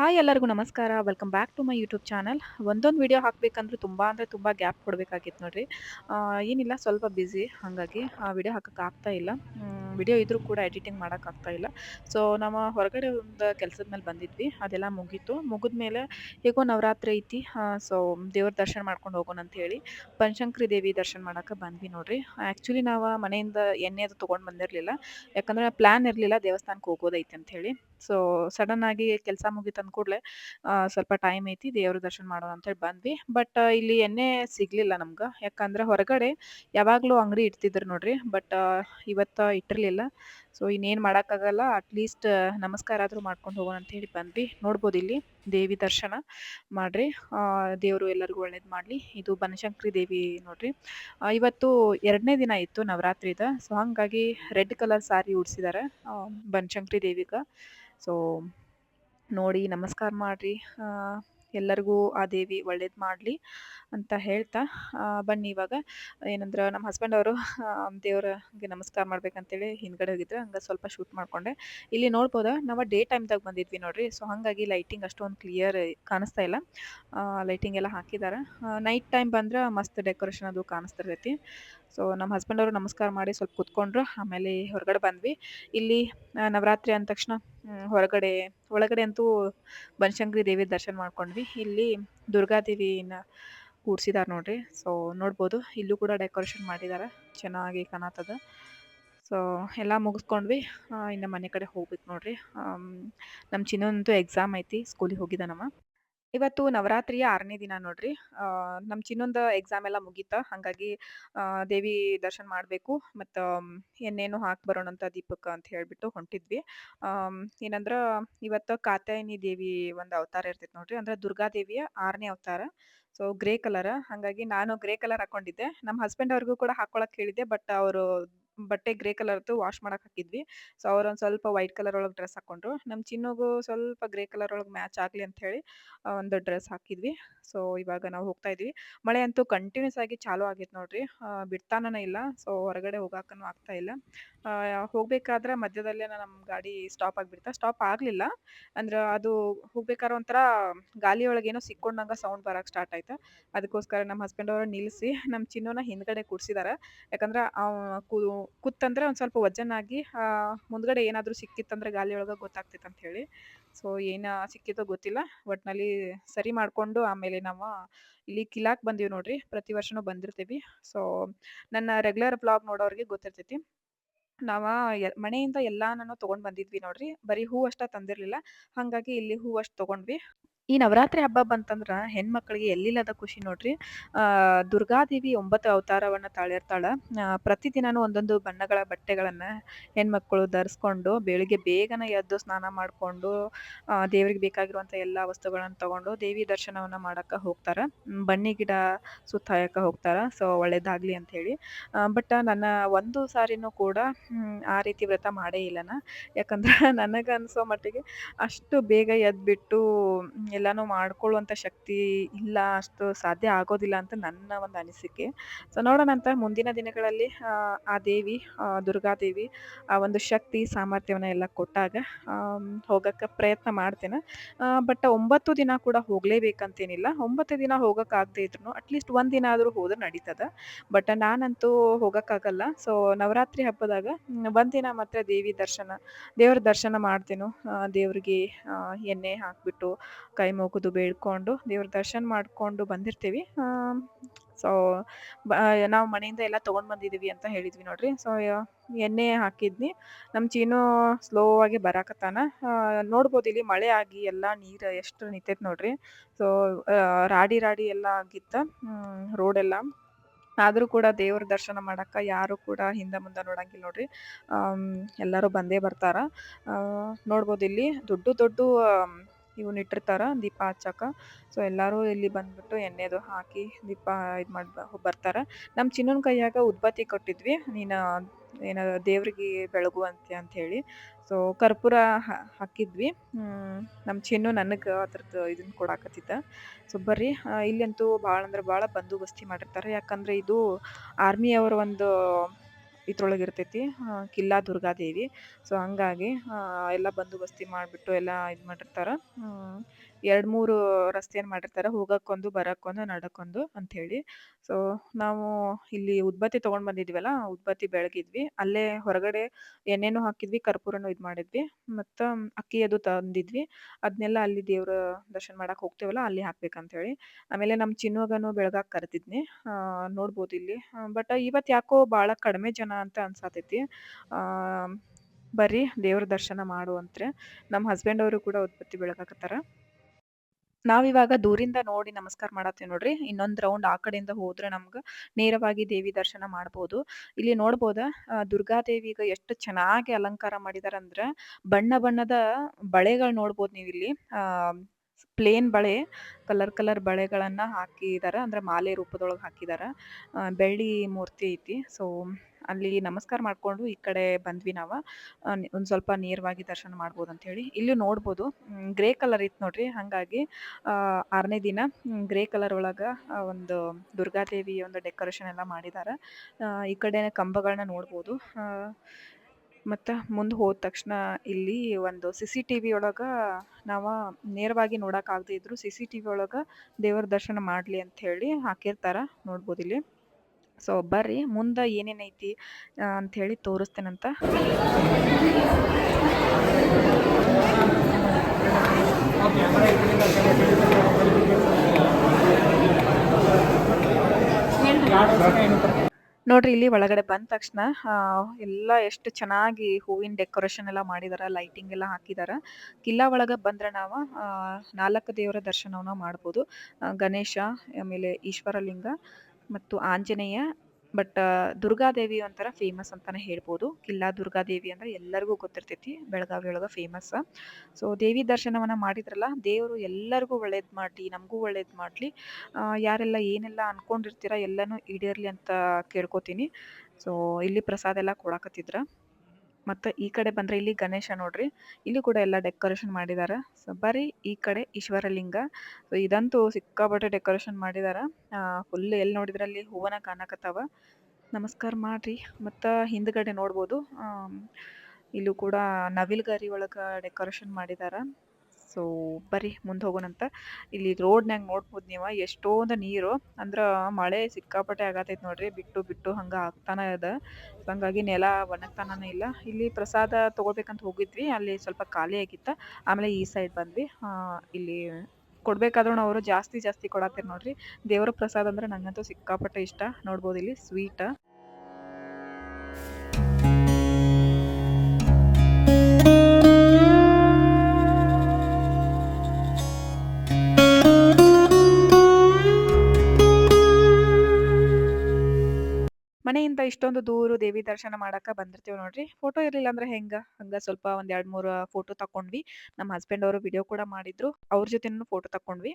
Hi ಎಲ್ಲರಿಗೂ ನಮಸ್ಕಾರ. Welcome back to my YouTube channel ಒಂದೊಂದು ವಿಡಿಯೋ ಹಾಕಬೇಕಂದ್ರೆ ತುಂಬ ಅಂದರೆ ತುಂಬ ಗ್ಯಾಪ್ ಕೊಡಬೇಕಾಗಿತ್ತು ನೋಡಿರಿ. ಏನಿಲ್ಲ, ಸ್ವಲ್ಪ ಬ್ಯುಸಿ ಹಾಗಾಗಿ ಆ ವಿಡಿಯೋ ಹಾಕಕ್ಕೆ ಆಗ್ತಾ ಇಲ್ಲ. ವಿಡಿಯೋ ಇದ್ರೂ ಕೂಡ ಎಡಿಟಿಂಗ್ ಮಾಡೋಕ್ಕಾಗ್ತಾ ಇಲ್ಲ. ಸೊ ನಾವು ಹೊರಗಡೆ ಒಂದು ಕೆಲಸದ ಮೇಲೆ ಬಂದಿದ್ವಿ. ಅದೆಲ್ಲ ಮುಗೀತು. ಮುಗಿದ್ಮೇಲೆ ಹೇಗೋ ನವರಾತ್ರಿ ಐತಿ. ಸೊ ದೇವ್ರ ದರ್ಶನ ಮಾಡ್ಕೊಂಡು ಹೋಗೋಣ ಅಂತ ಹೇಳಿ ಬನಶಂಕರಿ ದೇವಿ ದರ್ಶನ ಮಾಡೋಕ್ಕೆ ಬಂದ್ವಿ ನೋಡಿರಿ. ಆ್ಯಕ್ಚುಲಿ ನಾವು ಮನೆಯಿಂದ ಎಣ್ಣೆ ಅದು ತೊಗೊಂಡು ಬಂದಿರಲಿಲ್ಲ. ಯಾಕಂದರೆ ಪ್ಲ್ಯಾನ್ ಇರಲಿಲ್ಲ ದೇವಸ್ಥಾನಕ್ಕೆ ಹೋಗೋದೈತೆ ಅಂಥೇಳಿ ಸೊ ಆಗಿ ಕೆಲಸ ಮುಗಿ ಅಂದ ಕೂಡಲೇ ಸ್ವಲ್ಪ ಟೈಮ್ ಐತಿ ದೇವ್ರ ದರ್ಶನ ಮಾಡೋಣ ಅಂತೇಳಿ ಬಂದ್ವಿ. ಬಟ್ ಇಲ್ಲಿ ಎಣ್ಣೆ ಸಿಗ್ಲಿಲ್ಲ ನಮ್ಗೆ. ಯಾಕಂದ್ರೆ ಹೊರಗಡೆ ಯಾವಾಗಲೂ ಅಂಗಡಿ ಇಡ್ತಿದ್ರು ನೋಡ್ರಿ. ಬಟ್ ಇವತ್ತು ಇಟ್ಟಿರಲಿಲ್ಲ. ಸೊ, ಇನ್ನೇನು ಮಾಡೋಕ್ಕಾಗಲ್ಲ. ಅಟ್ಲೀಸ್ಟ್ ನಮಸ್ಕಾರ ಆದರೂ ಮಾಡ್ಕೊಂಡು ಹೋಗೋಣ ಅಂತ ಹೇಳಿ ಬಂದ್ವಿ. ನೋಡ್ಬೋದು ಇಲ್ಲಿ ದೇವಿ ದರ್ಶನ ಮಾಡ್ರಿ. ದೇವರು ಎಲ್ಲರಿಗೂ ಒಳ್ಳೇದು ಮಾಡಲಿ. ಇದು ಬನಶಂಕರಿ ದೇವಿ ನೋಡ್ರಿ. ಇವತ್ತು ಎರಡನೇ ದಿನ ಇತ್ತು ನವರಾತ್ರಿದ. ಸೊ, ಹಾಗಾಗಿ ರೆಡ್ ಕಲರ್ ಸಾರಿ ಉಡ್ಸಿದ್ದಾರೆ ಬನಶಂಕರಿ ದೇವಿಗೆ. ಸೊ ನೋಡಿ ನಮಸ್ಕಾರ ಮಾಡಿರಿ. ಎಲ್ಲರಿಗೂ ಆ ದೇವಿ ಒಳ್ಳೇದು ಮಾಡಲಿ ಅಂತ ಹೇಳ್ತಾ ಬನ್ನಿ ಇವಾಗ. ಏನಂದ್ರೆ ನಮ್ಮ ಹಸ್ಬೆಂಡ್ ಅವರು ದೇವ್ರಿಗೆ ನಮಸ್ಕಾರ ಮಾಡ್ಬೇಕಂತೇಳಿ ಹಿಂದ್ಗಡೆ ಹೋಗಿದ್ರು. ಹಂಗೆ ಸ್ವಲ್ಪ ಶೂಟ್ ಮಾಡಿಕೊಂಡೆ. ಇಲ್ಲಿ ನೋಡ್ಬೋದಾ, ನಾವು ಡೇ ಟೈಮ್ದಾಗ ಬಂದಿದ್ವಿ ನೋಡಿರಿ. ಸೊ ಹಾಗಾಗಿ ಲೈಟಿಂಗ್ ಅಷ್ಟೊಂದು ಕ್ಲಿಯರ್ ಕಾಣಿಸ್ತಾ ಇಲ್ಲ. ಲೈಟಿಂಗ್ ಎಲ್ಲ ಹಾಕಿದ್ದಾರೆ ನೈಟ್ ಟೈಮ್ ಬಂದ್ರೆ ಮಸ್ತ್ ಡೆಕೋರೇಷನ್ ಅದು ಕಾಣಿಸ್ತಿರ್ತೈತಿ. ಸೊ ನಮ್ಮ ಹಸ್ಬೆಂಡ್ ಅವರು ನಮಸ್ಕಾರ ಮಾಡಿ ಸ್ವಲ್ಪ ಕುತ್ಕೊಂಡ್ರು, ಆಮೇಲೆ ಹೊರಗಡೆ ಬಂದ್ವಿ. ಇಲ್ಲಿ ನವರಾತ್ರಿ ಅಂದ ತಕ್ಷಣ ಹೊರಗಡೆ, ಒಳಗಡೆ ಅಂತೂ ಬನಶಂಕರಿ ದೇವಿ ದರ್ಶನ ಮಾಡ್ಕೊಂಡ್ವಿ. ಇಲ್ಲಿ ದುರ್ಗಾದೇವಿನ ಕೂಡ್ಸಿದಾರೆ ನೋಡ್ರಿ. ಸೊ ನೋಡ್ಬೋದು, ಇಲ್ಲೂ ಕೂಡ ಡೆಕೋರೇಷನ್ ಮಾಡಿದ್ದಾರೆ ಚೆನ್ನಾಗಿ ಕಾಣತ್ತದ. ಸೊ ಎಲ್ಲ ಮುಗಿಸ್ಕೊಂಡ್ವಿ. ಇನ್ನು ಮನೆ ಕಡೆ ಹೋಗ್ಬೇಕು ನೋಡ್ರಿ. ನಮ್ಮ ಚಿನ್ನಂತೂ ಎಕ್ಸಾಮ್ ಐತಿ ಸ್ಕೂಲಿಗೆ ಹೋಗಿದ್ದಾನಮ್ಮ ಇವತ್ತು ನವರಾತ್ರಿಯ ಆರನೇ ದಿನ ನೋಡ್ರಿ. ನಮ್ಮ ಚಿನ್ನೊಂದು ಎಕ್ಸಾಮ್ ಎಲ್ಲ ಮುಗೀತ, ಹಾಗಾಗಿ ದೇವಿ ದರ್ಶನ ಮಾಡಬೇಕು ಮತ್ತು ಹಾಕಿ ಬರೋಣ ಅಂತ ದೀಪಕ್ಕೆ ಅಂತ ಹೇಳ್ಬಿಟ್ಟು ಹೊಂಟಿದ್ವಿ. ಏನಂದ್ರ ಇವತ್ತು ಕಾತಾಯಿನಿ ದೇವಿ ಒಂದು ಅವತಾರ ಇರ್ತೈತೆ ನೋಡ್ರಿ. ಅಂದ್ರೆ ದುರ್ಗಾದೇವಿಯ ಆರನೇ ಅವತಾರ. So, grey colour. ಹಾಗಾಗಿ ನಾನು ಗ್ರೇ ಕಲರ್ ಹಾಕೊಂಡಿದ್ದೆ. ನಮ್ಮ ಹಸ್ಬೆಂಡ್ ಅವ್ರಿಗೂ ಕೂಡ ಹಾಕೊಳಕ್ ಹೇಳಿದ್ದೆ, ಬಟ್ ಅವರು ಬಟ್ಟೆ ಗ್ರೇ ಕಲರ್ದು ವಾಶ್ ಮಾಡಕ್ ಹಾಕಿದ್ವಿ. ಸೊ, ಅವ್ರು ಒಂದು ಸ್ವಲ್ಪ ವೈಟ್ ಕಲರ್ ಒಳಗೆ ಡ್ರೆಸ್ ಹಾಕೊಂಡ್ರು. ನಮ್ಮ ಚಿನ್ನಗೂ ಸ್ವಲ್ಪ ಗ್ರೇ ಕಲರ್ ಒಳಗೆ ಮ್ಯಾಚ್ ಆಗಲಿ ಅಂತ ಹೇಳಿ ಒಂದು ಡ್ರೆಸ್ ಹಾಕಿದ್ವಿ. ಸೊ, ಇವಾಗ ನಾವು ಹೋಗ್ತಾ ಇದ್ವಿ. ಮಳೆ ಅಂತೂ ಕಂಟಿನ್ಯೂಸ್ ಆಗಿ ಚಾಲೂ ಆಗೈತೆ ನೋಡ್ರಿ. ಬಿಡ್ತಾನೇ ಇಲ್ಲ. ಸೊ, ಹೊರಗಡೆ ಹೋಗಾಕನು ಆಗ್ತಾ ಇಲ್ಲ. ಹೋಗಬೇಕಾದ್ರೆ ಮಧ್ಯದಲ್ಲೇ ನಮ್ಮ ಗಾಡಿ ಸ್ಟಾಪ್ ಆಗಿಬಿಡ್ತಾ. ಸ್ಟಾಪ್ ಆಗಲಿಲ್ಲ. ಅಂದ್ರೆ ಅದು ಹೋಗ್ಬೇಕಾದ್ರೆ ಒಂಥರ ಗಾಳಿ ಏನೋ ಸಿಕ್ಕೊಂಡಂಗೆ ಸೌಂಡ್ ಬರಕ್ಕೆ ಸ್ಟಾರ್ಟ್ ಆಯ್ತು. ಅದಕ್ಕೋಸ್ಕರ ನಮ್ಮ ಹಸ್ಬೆಂಡ್ ಅವರು ನಿಲ್ಲಿಸಿ ನಮ್ಮ ಚಿನ್ನೋನ ಹಿಂದ್ಗಡೆ ಕೂಡ್ಸಿದಾರೆ ಯಾಕಂದ್ರೆ ಕುತ್ತಂದ್ರೆ ಒಂದು ಸ್ವಲ್ಪ ವಜನ್ನಾಗಿ ಆ, ಮುಂದ್ಗಡೆ ಏನಾದರೂ ಸಿಕ್ಕಿತ್ತಂದ್ರೆ ಗಾಲಿಯೊಳಗೆ ಗೊತ್ತಾಗ್ತಿತ್ತು ಗೊತ್ತಾಗ್ತೈತೆ ಅಂತ ಹೇಳಿ ಸೊ ಏನು ಸಿಕ್ಕಿತೋ ಗೊತ್ತಿಲ್ಲ. ಒಟ್ನಲ್ಲಿ ಸರಿ ಮಾಡಿಕೊಂಡು ಆಮೇಲೆ ನಾವು ಇಲ್ಲಿ ಕಿಲಾಕ್ ಬಂದೀವಿ ನೋಡ್ರಿ. ಪ್ರತಿ ವರ್ಷನೂ ಬಂದಿರ್ತೀವಿ. ಸೊ ನನ್ನ ರೆಗ್ಯುಲರ್ ಬ್ಲಾಗ್ ನೋಡೋರಿಗೆ ಗೊತ್ತಿರ್ತೈತಿ. ನಾವ ಮನೆಯಿಂದ ಎಲ್ಲಾನು ತಗೊಂಡ್ ಬಂದಿದ್ವಿ ನೋಡ್ರಿ. ಬರೀ ಹೂ ಅಷ್ಟ ತಂದಿರ್ಲಿಲ್ಲ. ಹಾಗಾಗಿ ಇಲ್ಲಿ ಹೂ ಅಷ್ಟ್ ತಗೊಂಡ್ವಿ. ಈ ನವರಾತ್ರಿ ಹಬ್ಬ ಬಂತಂದ್ರ ಹೆಣ್ಮಕ್ಳಿಗೆ ಎಲ್ಲಿಲ್ಲದ ಖುಷಿ ನೋಡ್ರಿ. ದುರ್ಗಾದೇವಿ ಒಂಬತ್ತು ಅವತಾರವನ್ನ ತಾಳಿರ್ತಾಳ. ಪ್ರತಿದಿನನೂ ಒಂದೊಂದು ಬಣ್ಣಗಳ ಬಟ್ಟೆಗಳನ್ನ ಹೆಣ್ಮಕ್ಳು ಧರಿಸ್ಕೊಂಡು ಬೆಳಿಗ್ಗೆ ಬೇಗನೆ ಎದ್ದು ಸ್ನಾನ ಮಾಡ್ಕೊಂಡು ದೇವರಿಗೆ ಬೇಕಾಗಿರುವಂಥ ಎಲ್ಲ ವಸ್ತುಗಳನ್ನ ತಗೊಂಡು ದೇವಿ ದರ್ಶನವನ್ನ ಮಾಡಕ್ಕೆ ಹೋಗ್ತಾರ. ಬನ್ನಿ ಗಿಡ ಸುತ್ತಾಯಕ ಹೋಗ್ತಾರ. ಸೊ, ಒಳ್ಳೇದಾಗ್ಲಿ ಅಂತ ಹೇಳಿ. ಬಟ್ ನನ್ನ ಒಂದು ಸಾರಿನೂ ಕೂಡ ಆ ರೀತಿ ವ್ರತ ಮಾಡೇ ಇಲ್ಲನ. ಯಾಕಂದ್ರೆ ನನಗೆ ಅನ್ಸೋ ಮಟ್ಟಿಗೆ ಅಷ್ಟು ಬೇಗ ಎದ್ಬಿಟ್ಟು ಎಲ್ಲಾನು ಮಾಡ್ಕೊಳ್ಳುವಂಥ ಶಕ್ತಿ ಇಲ್ಲ ಅಷ್ಟು ಸಾಧ್ಯ ಆಗೋದಿಲ್ಲ ಅಂತ ನನ್ನ ಒಂದು ಅನಿಸಿಕೆ. ಸೊ ನೋಡೋಣ ಅಂತ ಮುಂದಿನ ದಿನಗಳಲ್ಲಿ ಆ, ದೇವಿ ದುರ್ಗಾದೇವಿ ಆ ಒಂದು ಶಕ್ತಿ ಸಾಮರ್ಥ್ಯವನ್ನ ಎಲ್ಲ ಕೊಟ್ಟಾಗ ಹೋಗಕ್ಕೆ ಪ್ರಯತ್ನ ಮಾಡ್ತೇನೆ. ಬಟ್ ಒಂಬತ್ತು ದಿನ ಕೂಡ ಹೋಗಲೇಬೇಕಂತೇನಿಲ್ಲ. ಒಂಬತ್ತು ದಿನ ಹೋಗೋಕ್ಕಾಗದೇ ಇದ್ರು ಅಟ್ಲೀಸ್ಟ್ ಒಂದು ದಿನ ಆದರೂ ಹೋದ್ರೆ ನಡೀತದ. ಬಟ್ ನಾನಂತೂ ಹೋಗೋಕ್ಕಾಗಲ್ಲ. ಸೊ ನವರಾತ್ರಿ ಹಬ್ಬದಾಗ ಒಂದಿನ ಮಾತ್ರ ದೇವಿ ದರ್ಶನ ದೇವ್ರ ದರ್ಶನ ಮಾಡ್ತೇನೆ. ದೇವ್ರಿಗೆ ಎಣ್ಣೆ ಹಾಕ್ಬಿಟ್ಟು ಕೈ ಮುಗಿದು ಬೇಡ್ಕೊಂಡು ದೇವ್ರ ದರ್ಶನ ಮಾಡ್ಕೊಂಡು ಬಂದಿರ್ತೀವಿ. ಸೊ ನಾವು ಮನೆಯಿಂದ ಎಲ್ಲ ತೊಗೊಂಡು ಬಂದಿದೀವಿ ಅಂತ ಹೇಳಿದ್ವಿ ನೋಡ್ರಿ. ಸೊ ಎಣ್ಣೆ ಹಾಕಿದ್ನಿ. ನಮ್ಮ ಚೀನು ಸ್ಲೋ ಆಗಿ ಬರಾಕತ್ತಾನ. ನೋಡ್ಬೋದು ಇಲ್ಲಿ ಮಳೆ ಆಗಿ ಎಲ್ಲ ನೀರು ಎಷ್ಟು ನಿಂತೈತೆ ನೋಡ್ರಿ. ಸೊ ರಾಡಿ ರಾಡಿ ಎಲ್ಲ ಆಗಿತ್ತ ರೋಡ್ ಎಲ್ಲ. ಆದರೂ ಕೂಡ ದೇವ್ರ ದರ್ಶನ ಮಾಡಕ್ಕ ಯಾರು ಕೂಡ ಹಿಂದೆ ಮುಂದೆ ನೋಡಂಗಿಲ್ಲ ನೋಡ್ರಿ. ಎಲ್ಲರೂ ಬಂದೇ ಬರ್ತಾರ. ನೋಡ್ಬೋದು ಇಲ್ಲಿ ದೊಡ್ಡ ದೊಡ್ಡ ಇವನ್ ಇಟ್ಟಿರ್ತಾರ ದೀಪ ಹಚ್ಚಕ. ಸೊ ಎಲ್ಲರೂ ಇಲ್ಲಿ ಬಂದ್ಬಿಟ್ಟು ಎಣ್ಣೆದು ಹಾಕಿ ದೀಪ ಇದು ಮಾಡಿ ಬರ್ತಾರ. ನಮ್ಮ ಚಿನ್ನನ ಕೈಯಾಗ ಉದ್ಬತ್ತಿ ಕೊಟ್ಟಿದ್ವಿ. ನೀನು, ಏನ ದೇವ್ರಿಗೆ ಬೆಳಗುವಂತೆ ಅಂತ ಹೇಳಿ. ಸೊ ಕರ್ಪೂರ ಹಾಕಿದ್ವಿ. ನಮ್ಮ ಚಿನ್ನು ನನಗೆ ಅದ್ರದ್ದು ಇದನ್ನು ಕೊಡಾಕತ್ತಿದ್ದ. ಸೊ ಬರ್ರಿ ಇಲ್ಲಂತೂ ಭಾಳ ಅಂದ್ರೆ ಭಾಳ ಬಂದೋಬಸ್ತಿ ಮಾಡಿರ್ತಾರೆ. ಯಾಕಂದ್ರೆ ಇದು ಆರ್ಮಿ ಅವರ ಒಂದು ಇದ್ರೊಳಗೆ ಇರ್ತೈತಿ ಕಿಲ್ಲಾ ದುರ್ಗಾದೇವಿ ಸೊ ಹಂಗಾಗಿ ಎಲ್ಲ ಬಂದೋಬಸ್ತಿ ಮಾಡಿಬಿಟ್ಟು ಎಲ್ಲ ಇದು ಮಾಡಿರ್ತಾರೆ. ಎರಡು ಮೂರು ರಸ್ತೆಯನ್ನು ಮಾಡಿರ್ತಾರೆ, ಹೋಗಕ್ಕೊಂದು, ಬರಕ್ಕೊಂದು ನಡಕ್ಕೊಂದು ಅಂಥೇಳಿ. ಸೊ ನಾವು ಇಲ್ಲಿ ಉದ್ಬತ್ತಿ ತೊಗೊಂಡು ಬಂದಿದ್ವಲ್ಲ, ಉದ್ಬತ್ತಿ ಬೆಳಗಿದ್ವಿ ಅಲ್ಲೇ ಹೊರಗಡೆ ಎಣ್ಣೆನೂ ಹಾಕಿದ್ವಿ, ಕರ್ಪೂರನು ಇದು ಮಾಡಿದ್ವಿ. ಮತ್ತು ಅಕ್ಕಿ ಅದು ತಂದಿದ್ವಿ. ಅದನ್ನೆಲ್ಲ ಅಲ್ಲಿ ದೇವ್ರ ದರ್ಶನ ಮಾಡಕ್ಕೆ ಹೋಗ್ತೇವಲ್ಲ, ಅಲ್ಲಿ ಹಾಕ್ಬೇಕಂತೇಳಿ ಆಮೇಲೆ ನಮ್ಮ ಚಿನ್ನುವಗನು ಬೆಳಗಾಕ್ ಕರೆದಿದ್ನಿ. ನೋಡ್ಬೋದು ಇಲ್ಲಿ. ಬಟ್ ಇವತ್ತು ಯಾಕೋ ಭಾಳ ಕಡಿಮೆ ಜನ ಅಂತ ಅನ್ಸಾತೈತಿ. ಬರ್ರಿ ದೇವ್ರ ದರ್ಶನ ಮಾಡು ಅಂತ ನಮ್ಮ ಹಸ್ಬೆಂಡ್ ಅವರು ಕೂಡ ಉದ್ಬತ್ತಿ ಬೆಳಗಾಕತ್ತಾರ. ನಾವಿವಾಗ ದೂರಿಂದ ನೋಡಿ ನಮಸ್ಕಾರ ಮಾಡತ್ತೀವಿ ನೋಡ್ರಿ. ಇನ್ನೊಂದು ರೌಂಡ್ ಆ ಕಡೆಯಿಂದ ಹೋದ್ರೆ ನಮ್ಗ ನೇರವಾಗಿ ದೇವಿ ದರ್ಶನ ಮಾಡ್ಬೋದು. ಇಲ್ಲಿ ನೋಡ್ಬೋದ ದುರ್ಗಾದೇವಿಗ ಎಷ್ಟು ಚೆನ್ನಾಗಿ ಅಲಂಕಾರ ಮಾಡಿದಾರ ಅಂದ್ರ ಬಣ್ಣ ಬಣ್ಣದ ಬಳೆಗಳು ನೋಡ್ಬೋದು ನೀವು ಇಲ್ಲಿ ಪ್ಲೇನ್ ಬಳೆ, ಕಲರ್ ಕಲರ್ ಬಳೆಗಳನ್ನ ಹಾಕಿದಾರ. ಅಂದ್ರೆ ಮಾಲೆ ರೂಪದೊಳಗೆ ಹಾಕಿದಾರ. ಬೆಳ್ಳಿ ಮೂರ್ತಿ ಐತಿ. ಸೊ ಅಲ್ಲಿ ನಮಸ್ಕಾರ ಮಾಡ್ಕೊಂಡು ಈ ಕಡೆ ಬಂದ್ವಿ ನಾವು. ಒಂದು ಸ್ವಲ್ಪ ನೇರವಾಗಿ ದರ್ಶನ ಮಾಡ್ಬೋದು ಅಂತ ಹೇಳಿ. ಇಲ್ಲಿ ನೋಡ್ಬೋದು. ಗ್ರೇ ಕಲರ್ ಇತ್ತು ನೋಡ್ರಿ. ಹಾಗಾಗಿ ಆರನೇ ದಿನ ಗ್ರೇ ಕಲರ್ ಒಳಗೆ ಒಂದು ದುರ್ಗಾದೇವಿ ಒಂದು ಡೆಕೋರೇಷನ್ ಎಲ್ಲ ಮಾಡಿದ್ದಾರೆ ಈ ಕಡೆ ಕಂಬಗಳನ್ನ ನೋಡ್ಬೋದು. ಮತ್ತು ಮುಂದೆ ಹೋದ ತಕ್ಷಣ ಇಲ್ಲಿ ಒಂದು ಸಿ ಸಿ ಟಿ ವಿ ಒಳಗೆ ನಾವು ನೇರವಾಗಿ ನೋಡೋಕ್ಕಾಗದೇ ಇದ್ರು ಸಿ ಸಿ ಟಿ ವಿ ಒಳಗೆ ದೇವರ ದರ್ಶನ ಮಾಡಲಿ ಅಂತ ಹೇಳಿ ಹಾಕಿರ್ತಾರೆ. ನೋಡ್ಬೋದು ಇಲ್ಲಿ. ಸೊ ಬರ್ರಿ, ಮುಂದೆ ಏನೇನೈತಿ ಅಂಥೇಳಿ ತೋರಿಸ್ತೇನಂತ. ನೋಡ್ರಿ, ಇಲ್ಲಿ ಒಳಗಡೆ ಬಂದ ತಕ್ಷಣ ಎಲ್ಲ ಎಷ್ಟು ಚೆನ್ನಾಗಿ ಹೂವಿನ ಡೆಕೋರೇಷನ್ ಎಲ್ಲ ಮಾಡಿದಾರ, ಲೈಟಿಂಗ್ ಎಲ್ಲ ಹಾಕಿದಾರ. ಕಿಲ್ಲಾ ಒಳಗೆ ಬಂದ್ರೆ ನಾವು ನಾಲ್ಕು ದೇವರ ದರ್ಶನವನ್ನ ಮಾಡ್ಬೋದು. ಗಣೇಶ, ಆಮೇಲೆ ಈಶ್ವರಲಿಂಗ ಮತ್ತು ಆಂಜನೇಯ, ಬಟ್ ದುರ್ಗಾದೇವಿ ಒಂಥರ ಫೇಮಸ್ ಅಂತಾನೆ ಹೇಳ್ಬೋದು. ಕಿಲ್ಲಾ ದುರ್ಗಾದೇವಿ ಅಂದ್ರೆ ಎಲ್ಲರಿಗೂ ಗೊತ್ತಿರ್ತೈತಿ, ಬೆಳಗಾವಿ ಒಳಗೆ ಫೇಮಸ್ ಸೊ ದೇವಿ ದರ್ಶನವನ್ನ ಮಾಡಿದ್ರಲ್ಲ, ದೇವರು ಎಲ್ಲರಿಗೂ ಒಳ್ಳೇದು ಮಾಡಲಿ, ನಮಗೂ ಒಳ್ಳೇದು ಮಾಡಲಿ. ಯಾರೆಲ್ಲ ಏನೆಲ್ಲ ಅನ್ಕೊಂಡಿರ್ತೀರ ಎಲ್ಲನೂ ಈಡೇರ್ಲಿ ಅಂತ ಕೇಳ್ಕೊತೀನಿ. ಸೊ ಇಲ್ಲಿ ಪ್ರಸಾದ ಎಲ್ಲ ಕೊಡಾಕತ್ತಿದ್ರ. ಮತ್ತು ಈ ಕಡೆ ಬಂದರೆ ಇಲ್ಲಿ ಗಣೇಶ ನೋಡ್ರಿ. ಇಲ್ಲಿ ಕೂಡ ಎಲ್ಲ ಡೆಕೋರೇಷನ್ ಮಾಡಿದ್ದಾರೆ ಸೊ ಬರೀ ಈ ಕಡೆ ಈಶ್ವರಲಿಂಗ. ಸೊ ಇದಂತೂ ಸಿಕ್ಕಾಪಟ್ಟೆ ಡೆಕೋರೇಷನ್ ಮಾಡಿದ್ದಾರೆ ಫುಲ್ ಎಲ್ಲಿ ನೋಡಿದ್ರೆ ಅಲ್ಲಿ ಹೂವನ ಕಾಣಕತ್ತಾವ. ನಮಸ್ಕಾರ ಮಾಡ್ರಿ. ಮತ್ತು ಹಿಂದ್ಗಡೆ ನೋಡ್ಬೋದು. ಇಲ್ಲೂ ಕೂಡ ನವಿಲ್ಗರಿ ಒಳಗೆ ಡೆಕೋರೇಷನ್ ಮಾಡಿದಾರ. ಸೊ, ಬರ್ರಿ ಮುಂದೆ ಹೋಗೋಣಂತ ಇಲ್ಲಿ ರೋಡ್ನ್ಯಾಗ ನೋಡ್ಬೋದು ನೀವು, ಎಷ್ಟೊಂದು ನೀರು. ಅಂದ್ರೆ ಮಳೆ ಸಿಕ್ಕಾಪಟ್ಟೆ ಆಗತೈತೆ ನೋಡ್ರಿ. ಬಿಟ್ಟು ಬಿಟ್ಟು ಹಂಗೆ ಆಗ್ತಾನೆ ಇದೆ ಹಂಗಾಗಿ ನೆಲ ಒಣಗ್ತಾನೇ ಇಲ್ಲ. ಇಲ್ಲಿ ಪ್ರಸಾದ ತೊಗೋಬೇಕಂತ ಹೋಗಿದ್ವಿ. ಅಲ್ಲಿ ಸ್ವಲ್ಪ ಖಾಲಿ ಆಗಿತ್ತು. ಆಮೇಲೆ ಈ ಸೈಡ್ ಬಂದ್ವಿ. ಇಲ್ಲಿ ಕೊಡ್ಬೇಕಾದ್ರೂ ಅವರು ಜಾಸ್ತಿ ಜಾಸ್ತಿ ಕೊಡತ್ತೀರಿ ನೋಡ್ರಿ. ದೇವರ ಪ್ರಸಾದ ಅಂದ್ರೆ ನಂಗಂತೂ ಸಿಕ್ಕಾಪಟ್ಟೆ ಇಷ್ಟ. ನೋಡ್ಬೋದು ಇಲ್ಲಿ ಸ್ವೀಟ್. ಮನೆಯಿಂದ ಇಷ್ಟೊಂದು ದೂರ ದೇವಿ ದರ್ಶನ ಮಾಡಕ ಬಂದಿರ್ತೀವಿ ನೋಡ್ರಿ. ಫೋಟೋ ಇರಲಿಲ್ಲ ಅಂದ್ರೆ ಹೆಂಗ? ಹಂಗ ಸ್ವಲ್ಪ ಒಂದ್ ಎರಡ್ ಮೂರು ಫೋಟೋ ತಕೊಂಡ್ವಿ. ನಮ್ಮ ಹಸ್ಬೆಂಡ್ ಅವರು ವಿಡಿಯೋ ಕೂಡ ಮಾಡಿದ್ರು. ಅವ್ರ ಜೊತೆ ಫೋಟೋ ತಕೊಂಡ್ವಿ.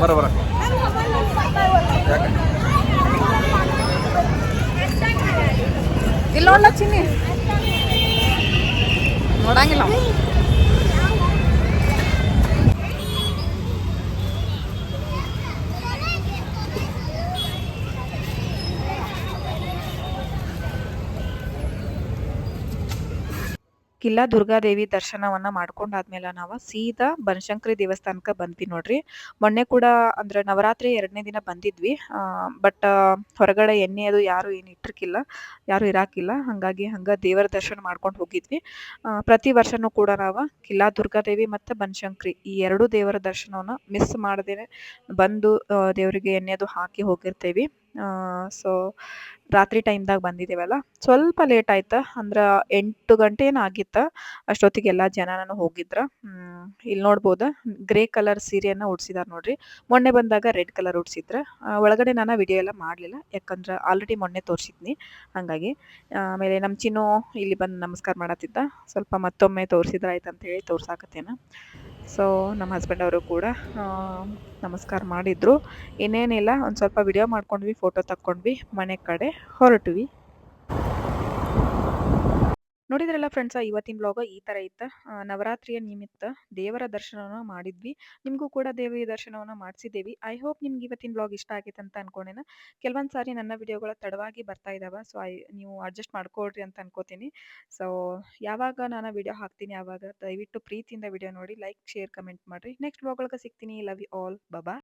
ಬರ. ಬರ ಇಲ್ಲ ಚಿನ್ನಿ? ನೋಡಂಗಿಲ್ಲ. ಕಿಲ್ಲಾ ದುರ್ಗಾದೇವಿ ದರ್ಶನವನ್ನ ಮಾಡ್ಕೊಂಡಾದ್ಮೇಲೆ ನಾವು ಸೀದಾ ಬನಶಂಕರಿ ದೇವಸ್ಥಾನಕ್ಕೆ ಬಂದ್ವಿ ನೋಡ್ರಿ. ಮೊನ್ನೆ ಕೂಡ ಅಂದ್ರೆ ನವರಾತ್ರಿ ಎರಡನೇ ದಿನ ಬಂದಿದ್ವಿ. ಬಟ್ ಹೊರಗಡೆ ಎಣ್ಣೆ ಅದು ಯಾರು ಏನು ಇಟ್ಟಿರ್ಕಿಲ್ಲ, ಯಾರು ಇರಾಕಿಲ್ಲ. ಹಾಗಾಗಿ ಹಂಗ ದೇವರ ದರ್ಶನ ಮಾಡ್ಕೊಂಡು ಹೋಗಿದ್ವಿ. ಪ್ರತಿ ವರ್ಷನೂ ಕೂಡ ನಾವು ಕಿಲ್ಲಾ ದುರ್ಗಾದೇವಿ ಮತ್ತು ಬನಶಂಕರಿ ಈ ಎರಡು ದೇವರ ದರ್ಶನವನ್ನ ಮಿಸ್ ಮಾಡದೇನೆ ಬಂದು ದೇವರಿಗೆ ಎಣ್ಣೆ ಅದು ಹಾಕಿ ಹೋಗಿರ್ತೇವಿ. ಸೊ ರಾತ್ರಿ ಟೈಮ್ದಾಗ ಬಂದಿದ್ದೀವಲ್ಲ ಸ್ವಲ್ಪ ಲೇಟ್ ಆಯ್ತು, ಅಂದ್ರೆ ಎಂಟು ಗಂಟೆ ಏನು ಆಗಿತ್ತು ಅಷ್ಟೊತ್ತಿಗೆ ಎಲ್ಲ ಜನನೂ ಹೋಗಿದ್ರು. ಇಲ್ಲಿ ನೋಡ್ಬೋದು ಗ್ರೇ ಕಲರ್ ಸೀರೆಯನ್ನು ಉಡ್ಸಿದಾರೆ ನೋಡ್ರಿ. ಮೊನ್ನೆ ಬಂದಾಗ ರೆಡ್ ಕಲರ್ ಉಡ್ಸಿದ್ರೆ. ಒಳಗಡೆ ನಾನು ವಿಡಿಯೋ ಎಲ್ಲ ಮಾಡಲಿಲ್ಲ, ಯಾಕಂದ್ರೆ ಆಲ್ರೆಡಿ ಮೊನ್ನೆ ತೋರಿಸಿದ್ನಿ, ಹಾಗಾಗಿ. ಆಮೇಲೆ ನಮ್ಮ ಚಿನ್ನು ಇಲ್ಲಿ ಬಂದು ನಮಸ್ಕಾರ ಮಾಡತ್ತಿದ್ದ, ಸ್ವಲ್ಪ ಮತ್ತೊಮ್ಮೆ ತೋರಿಸಿದ್ರೆ ಆಯ್ತು ಅಂತ ಹೇಳಿ ತೋರ್ಸಾಕತ್ತೇನ. ಸೊ ನಮ್ಮ ಹಸ್ಬೆಂಡ್ ಅವರು ಕೂಡ ನಮಸ್ಕಾರ ಮಾಡಿದ್ರು. ಇನ್ನೇನಿಲ್ಲ ಒಂದು ಸ್ವಲ್ಪ ವಿಡಿಯೋ ಮಾಡ್ಕೊಂಡ್ವಿ ಫೋಟೋ ತಕ್ಕೊಂಡ್ವಿ ಮನೆ ಕಡೆ ಹೊರಟ್ವಿ. ನೋಡಿದ್ರಲ್ಲ ಫ್ರೆಂಡ್ಸ, ಇವತ್ತಿನ ಬ್ಲಾಗ್ ಈ ಥರ ಇತ್ತು. ನವರಾತ್ರಿಯ ನಿಮಿತ್ತ ದೇವರ ದರ್ಶನವನ್ನ ಮಾಡಿದ್ವಿ. ನಿಮಗೂ ಕೂಡ ದೇವಿಯ ದರ್ಶನವನ್ನ ಮಾಡಿಸಿದ್ದೇವೆ. ಐ ಹೋಪ್ ನಿಮ್ಗೆ ಇವತ್ತಿನ ಬ್ಲಾಗ್ ಇಷ್ಟ ಆಗೈತೆ ಅಂತ ಅನ್ಕೊಂಡೇನ. ಕೆಲವೊಂದು ಸಾರಿ ನನ್ನ ವಿಡಿಯೋಗಳ ತಡವಾಗಿ ಬರ್ತಾ ಇದ್ದಾವೆ ಸೊ ಐ ನೀವು ಅಡ್ಜಸ್ಟ್ ಮಾಡ್ಕೊಳ್ರಿ ಅಂತ ಅನ್ಕೋತೀನಿ. ಸೊ ಯಾವಾಗ ನಾನು ವಿಡಿಯೋ ಹಾಕ್ತೀನಿ ಆವಾಗ ದಯವಿಟ್ಟು ಪ್ರೀತಿಯಿಂದ ವಿಡಿಯೋ ನೋಡಿ ಲೈಕ್ ಶೇರ್ ಕಮೆಂಟ್ ಮಾಡಿರಿ. ನೆಕ್ಸ್ಟ್ ಬ್ಲಾಗ್ ಒಳಗೆ ಸಿಗ್ತೀನಿ. Love you all ಬಬಾ